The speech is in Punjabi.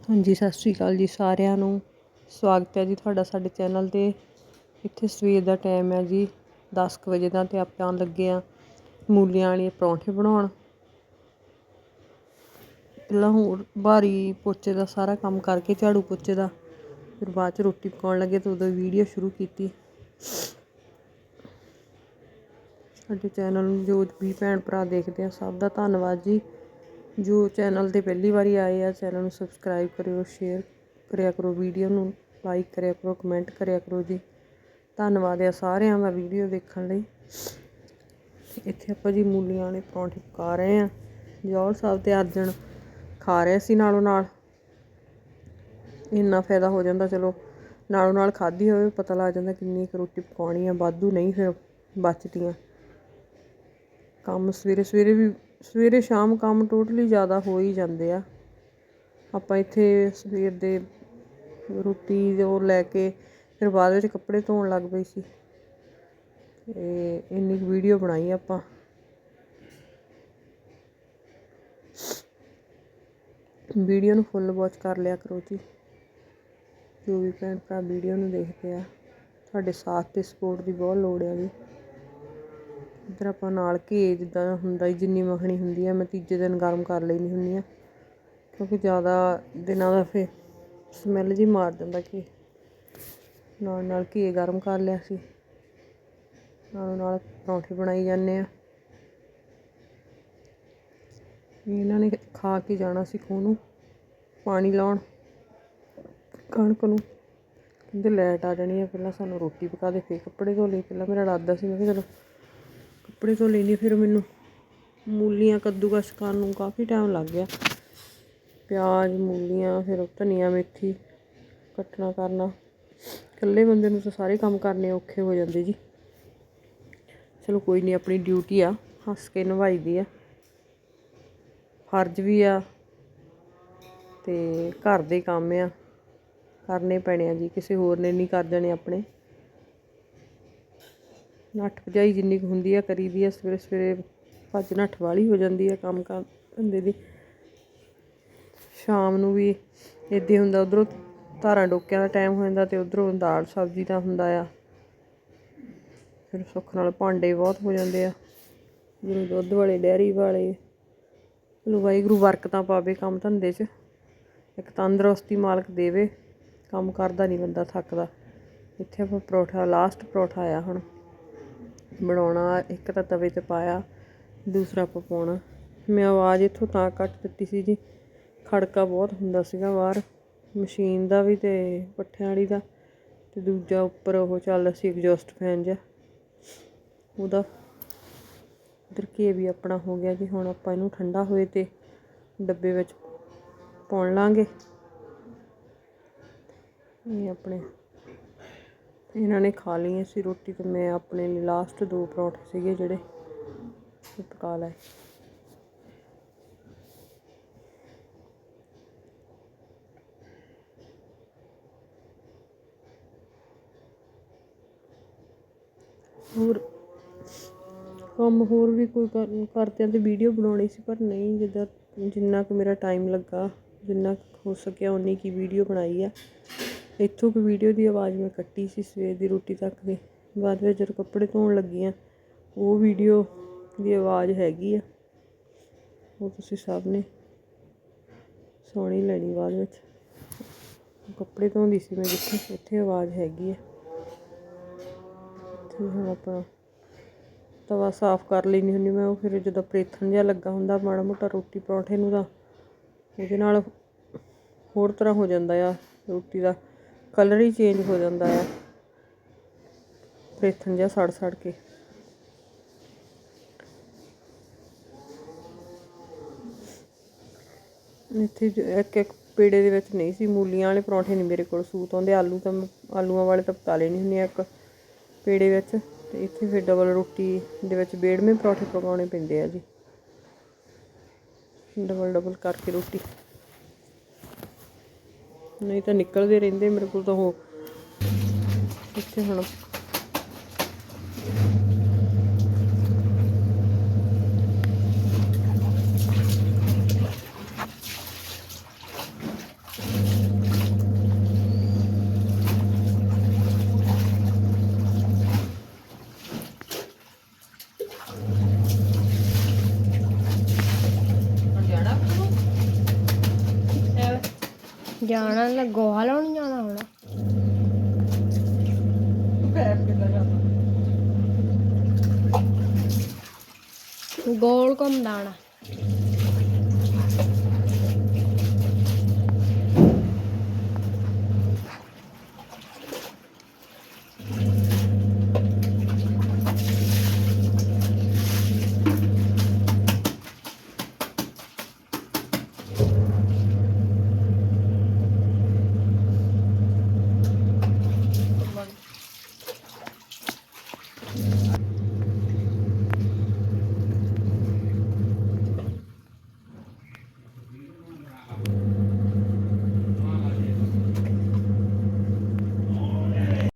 ਹਾਂਜੀ, ਸਤਿ ਸ਼੍ਰੀ ਅਕਾਲ ਜੀ ਸਾਰਿਆਂ ਨੂੰ। ਸਵਾਗਤ ਹੈ ਜੀ ਤੁਹਾਡਾ ਸਾਡੇ ਚੈਨਲ ਤੇ। ਇੱਥੇ ਸਵੇਰ ਦਾ ਟਾਈਮ ਹੈ ਜੀ 10 ਕੁ ਵਜੇ ਦਾ ਤੇ ਆਪਾਂ ਲੱਗੇ ਆ ਮੂਲੀਆਂ ਵਾਲੇ ਪਰੌਂਠੇ ਬਣਾਉਣ। ਪਹਿਲਾਂ ਹੋਰ ਭਾਰੀ ਪੋਚੇ ਦਾ ਸਾਰਾ ਕੰਮ ਕਰਕੇ ਝਾੜੂ ਪੋਚੇ ਦਾ, ਫਿਰ ਬਾਅਦ ਚ ਰੋਟੀ ਪਕਾਉਣ ਲੱਗੇ ਤਾਂ ਉਦੋਂ ਵੀਡੀਓ ਸ਼ੁਰੂ ਕੀਤੀ। ਸਾਡੇ ਚੈਨਲ ਨੂੰ ਜੋ ਵੀ ਭੈਣ ਭਰਾ ਦੇਖਦੇ ਆ, ਸਭ ਦਾ ਧੰਨਵਾਦ ਜੀ। ਜੋ ਚੈਨਲ ਤੇ ਪਹਿਲੀ ਵਾਰੀ ਆਏ ਆ, ਚੈਨਲ ਨੂੰ ਸਬਸਕ੍ਰਾਈਬ ਕਰਿਓ ਸ਼ੇਅਰ ਕਰਿਆ ਕਰੋ ਵੀਡੀਓ ਨੂੰ ਲਾਈਕ ਕਰਿਆ ਕਰੋ ਕਮੈਂਟ ਕਰਿਆ ਕਰੋ ਜੀ। ਧੰਨਵਾਦ ਆ ਸਾਰਿਆਂ ਦਾ ਵੀਡੀਓ ਦੇਖਣ ਲਈ। ਇੱਥੇ ਆਪਾਂ ਜੀ ਮੂਲੀਆਂ ਵਾਲੇ ਪਰੌਂਠੇ ਪਕਾ ਰਹੇ ਆ। ਜੌਲ ਸਾਹਿਬ ਤੇ ਅਰਜਨ ਖਾ ਰਹੇ ਸੀ ਨਾਲੋਂ ਨਾਲ। ਇੰਨਾ ਫਾਇਦਾ ਹੋ ਜਾਂਦਾ, ਚਲੋ ਨਾਲੋਂ ਨਾਲ ਖਾਧੀ ਹੋਵੇ, ਪਤਾ ਲੱਗ ਜਾਂਦਾ ਕਿੰਨੀ ਕੁ ਰੋਟੀ ਪਕਾਉਣੀ ਆ, ਵਾਧੂ ਨਹੀਂ ਫਿਰ ਬਚਦੀਆਂ ਕੰਮ ਸਵੇਰੇ ਸਵੇਰੇ ਵੀ ਸਵੇਰੇ ਸ਼ਾਮ ਕੰਮ ਟੋਟਲੀ ਜ਼ਿਆਦਾ ਹੋ ਹੀ ਜਾਂਦੇ ਆ। ਆਪਾਂ ਇੱਥੇ ਸਵੇਰ ਦੇ ਰੋਟੀ ਉਹ ਲੈ ਕੇ ਫਿਰ ਬਾਅਦ ਵਿੱਚ ਕੱਪੜੇ ਧੋਣ ਲੱਗ ਪਈ ਸੀ। ਤੇ ਇੰਨੀ ਕੁ ਵੀਡੀਓ ਬਣਾਈ ਆਪਾਂ। ਵੀਡੀਓ ਨੂੰ ਫੁੱਲ ਵਾਚ ਕਰ ਲਿਆ ਕਰੋ ਜੀ। ਜੋ ਵੀ ਭੈਣ ਭਰਾ ਵੀਡੀਓ ਨੂੰ ਦੇਖਦੇ ਆ, ਤੁਹਾਡੇ ਸਾਥ ਤੇ ਸਪੋਰਟ ਦੀ ਬਹੁਤ ਲੋੜ ਆ ਜੀ। ਫਿਰ ਆਪਾਂ ਨਾਲ ਘੇ ਜਿੱਦਾਂ ਹੁੰਦਾ ਜੀ ਜਿੰਨੀ ਮੱਖਣੀ ਹੁੰਦੀ ਆ, ਮੈਂ ਤੀਜੇ ਦਿਨ ਗਰਮ ਕਰ ਲੈਂਦੀ ਹੁੰਦੀ ਹਾਂ ਕਿਉਂਕਿ ਜ਼ਿਆਦਾ ਦਿਨਾਂ ਦਾ ਫਿਰ ਸਮੈਲ ਜਿਹੀ ਮਾਰ ਦਿੰਦਾ ਘੇ। ਨਾਲ ਨਾਲ ਘੇ ਗਰਮ ਕਰ ਲਿਆ ਸੀ। ਨਾਲ ਨਾਲ ਪਰੌਂਠੇ ਬਣਾਈ ਜਾਂਦੇ ਆ। ਇਹਨਾਂ ਨੇ ਖਾ ਕੇ ਜਾਣਾ ਸੀ ਖੂਹ ਨੂੰ, ਪਾਣੀ ਲਾਉਣ। ਕਣਕ ਨੂੰ। ਕਹਿੰਦੇ ਲਾਈਟ ਆ ਜਾਣੀ ਆ, ਪਹਿਲਾਂ ਸਾਨੂੰ ਰੋਟੀ ਪਕਾ ਦੇ, ਫਿਰ ਕੱਪੜੇ ਧੋ ਲਈ ਪਹਿਲਾਂ ਮੇਰਾ ਇਰਾਦਾ ਸੀ, ਮੈਂ ਕਿਹਾ ਚਲੋ ਕੱਪੜੇ ਤੋਂ ਲੈਣੀ ਫਿਰ ਮੈਨੂੰ ਮੂਲੀਆਂ, ਕੱਦੂਕਸ ਕਰਨ ਨੂੰ ਕਾਫੀ ਟਾਈਮ ਲੱਗ ਗਿਆ। ਪਿਆਜ਼, ਮੂਲੀਆਂ, ਫਿਰ ਧਨੀਆ, ਮੇਥੀ ਕੱਟਣਾ, ਕਰਨਾ। ਇਕੱਲੇ ਬੰਦੇ ਨੂੰ ਤਾਂ ਸਾਰੇ ਕੰਮ ਕਰਨੇ ਔਖੇ ਹੋ ਜਾਂਦੇ ਜੀ। ਚਲੋ ਕੋਈ ਨਹੀਂ ਆਪਣੀ ਡਿਊਟੀ ਆ, ਹੱਸ ਕੇ ਨਿਭਾਈ ਦੀ ਆ। ਫਰਜ਼ ਵੀ ਆ ਤੇ ਘਰ ਦੇ ਕੰਮ ਆ। ਕਰਨੇ ਪੈਣੇ ਆ ਜੀ, ਕਿਸੇ ਹੋਰ ਨੇ ਨਹੀਂ ਕਰ ਦੇਣੇ ਆਪਣੇ। ਨੱਠ ਭਜਾਈ ਜਿੰਨੀ ਕੁ ਹੁੰਦੀ ਆ ਕਰੀਦੀ ਆ, ਸਵੇਰੇ ਸਵੇਰੇ ਭੱਜ ਨੱਠ ਵਾਲੀ ਹੋ ਜਾਂਦੀ ਆ ਕੰਮ ਕਰ ਧੰਦੇ ਦੀ। ਸ਼ਾਮ ਨੂੰ ਵੀ ਇੱਦਾਂ ਹੁੰਦਾ, ਉਧਰੋਂ ਧਾਰਾਂ ਡੋਕਿਆਂ ਦਾ ਟਾਈਮ ਹੋ ਜਾਂਦਾ ਤੇ ਉਧਰੋਂ ਦਾਲ ਸਬਜ਼ੀ ਦਾ ਹੁੰਦਾ ਆ। ਫਿਰ ਸੁੱਖ ਨਾਲ ਭਾਂਡੇ ਬਹੁਤ ਹੋ ਜਾਂਦੇ ਆ। ਜਿਵੇਂ ਦੁੱਧ ਵਾਲੇ, ਡੈਰੀ ਵਾਲੇ। ਚਲੋ ਵਾਹਿਗੁਰੂ ਬਰਕਤਾਂ ਪਾਵੇ ਕੰਮ ਧੰਦੇ 'ਚ। ਇੱਕ ਤੰਦਰੁਸਤੀ ਮਾਲਕ ਦੇਵੇ, ਕੰਮ ਕਰਦਾ ਨਹੀਂ ਬੰਦਾ ਥੱਕਦਾ। ਇੱਥੇ ਆਪਾਂ ਪਰੌਠਾ ਲਾਸਟ ਪਰੌਠਾ ਆਇਆ ਹੁਣ। ਬਣਾਉਣਾ, ਇੱਕ ਤਾਂ ਤਵੇ ਤੇ ਪਾਇਆ, ਦੂਸਰਾ ਆਪਾਂ ਪਾਉਣਾ ਮੈਂ ਆਵਾਜ਼ ਇੱਥੋਂ ਤਾਂ ਕੱਟ ਦਿੱਤੀ ਸੀ ਜੀ। ਖੜਕਾ ਬਹੁਤ ਹੁੰਦਾ ਸੀਗਾ ਬਾਹਰ। ਮਸ਼ੀਨ ਦਾ ਵੀ ਅਤੇ ਪੱਠਿਆਂ ਵਾਲੀ ਦਾ। ਅਤੇ ਦੂਜਾ ਉੱਪਰ ਉਹ ਚੱਲਦਾ ਸੀ ਐਗਜ਼ੌਸਟ ਫੈਨ ਜਿਹਾ। ਉਹਦਾ। ਇਧਰ ਘੇ ਵੀ ਆਪਣਾ ਹੋ ਗਿਆ ਜੀ। ਹੁਣ ਆਪਾਂ ਇਹਨੂੰ ਠੰਡਾ ਹੋਏ ਤੇ ਡੱਬੇ ਵਿੱਚ ਪਾਉਣ ਲਾਂਗੇ। ਇਹ ਆਪਣੇ ਇਹਨਾਂ ਨੇ ਖਾ ਲਈ ਸੀ ਰੋਟੀ ਤੇ ਮੈਂ ਆਪਣੇ ਲਾਸਟ ਦੋ ਪਰੌਂਠੇ ਸੀਗੇ ਜਿਹੜੇ ਪਕਾ ਲਏ। ਹੋਰ ਕੰਮ ਹੋਰ ਵੀ ਕੋਈ ਕਰ- ਕਰਦਿਆਂ ਤੇ ਵੀਡੀਓ ਬਣਾਉਣੀ ਸੀ, ਪਰ ਨਹੀਂ, ਜਿੱਦਾਂ ਜਿੰਨਾ ਕੁ ਮੇਰਾ ਟਾਈਮ ਲੱਗਾ, ਜਿੰਨਾ ਕੁ ਹੋ ਸਕਿਆ ਉਨੀ ਕੀ ਵੀਡੀਓ ਬਣਾਈ ਆ। ਇੱਥੋਂ ਕੁ ਵੀਡੀਓ ਦੀ ਆਵਾਜ਼ ਮੈਂ ਕੱਟੀ ਸੀ ਸਵੇਰ ਦੀ ਰੋਟੀ ਤੱਕ ਦੀ। ਬਾਅਦ ਵਿੱਚ ਜਦੋਂ ਕੱਪੜੇ ਧੋਣ ਲੱਗੀ ਹਾਂ ਉਹ ਵੀਡੀਓ ਦੀ ਆਵਾਜ਼ ਹੈਗੀ ਆ। ਉਹ ਤੁਸੀਂ ਸਭ ਨੇ ਸੋਹਣੀ ਲੈਣੀ ਬਾਅਦ ਵਿੱਚ। ਕੱਪੜੇ ਧੋਂਦੀ ਸੀ ਮੈਂ ਜਿੱਥੇ, ਉੱਥੇ ਆਵਾਜ਼ ਹੈਗੀ ਆ। ਤੇ ਹੁਣ ਆਪਾਂ ਤਵਾ ਸਾਫ਼ ਕਰ ਲੈਣੀ ਹੁੰਦੀ ਮੈਂ, ਉਹ ਫਿਰ ਜਦੋਂ ਪ੍ਰੇਥਣ ਜਿਹਾ ਲੱਗਾ ਹੁੰਦਾ, ਮਾੜਾ ਮੋਟਾ ਰੋਟੀ ਪਰੌਂਠੇ ਨੂੰ ਤਾਂ ਉਹਦੇ ਨਾਲ ਹੋਰ ਤਰ੍ਹਾਂ ਹੋ ਜਾਂਦਾ ਆ ਰੋਟੀ ਦਾ। ਕਲਰ ਹੀ ਚੇਂਜ ਹੋ ਜਾਂਦਾ ਆ। ਪ੍ਰੇਥਣ ਜਿਹਾ ਸੜ ਸੜ ਕੇ। ਇੱਥੇ ਇੱਕ ਇੱਕ ਪੇੜੇ ਦੇ ਵਿੱਚ ਨਹੀਂ ਸੀ, ਮੂਲੀਆਂ ਵਾਲੇ ਪਰੌਂਠੇ ਨਹੀਂ ਮੇਰੇ ਕੋਲ ਸੂਤ ਆਉਂਦੇ, ਆਲੂ ਤਾਂ ਮੈਂ- ਆਲੂਆਂ ਵਾਲੇ ਤਾਂ ਪਕਾ ਲੈਣੀ ਹੁੰਦੀ ਆ ਇੱਕ ਪੇੜੇ ਵਿੱਚ। ਤੇ ਇੱਥੇ ਫਿਰ ਡਬਲ ਰੋਟੀ ਦੇ ਵਿੱਚ ਬੇੜਵੇਂ ਪਰੌਂਠੇ ਪਕਾਉਣੇ ਪੈਂਦੇ ਆ ਜੀ। ਡਬਲ ਡਬਲ ਕਰਕੇ ਰੋਟੀ। ਨਹੀਂ ਤਾਂ ਨਿਕਲਦੇ ਰਹਿੰਦੇ ਮੇਰੇ ਕੋਲ ਤਾਂ ਉਹ। ਇੱਥੇ ਹੁਣ ਜਾਣਾ ਨਾ ਗੋਹਾ ਲਾਉਣ ਜਾਣਾ ਹੁਣ। ਪੈਪ ਕਿੱਦਾਂ ਜਾਂਦਾ ਗੋਲ ਘੁੰਮਦਾ ਆਣਾ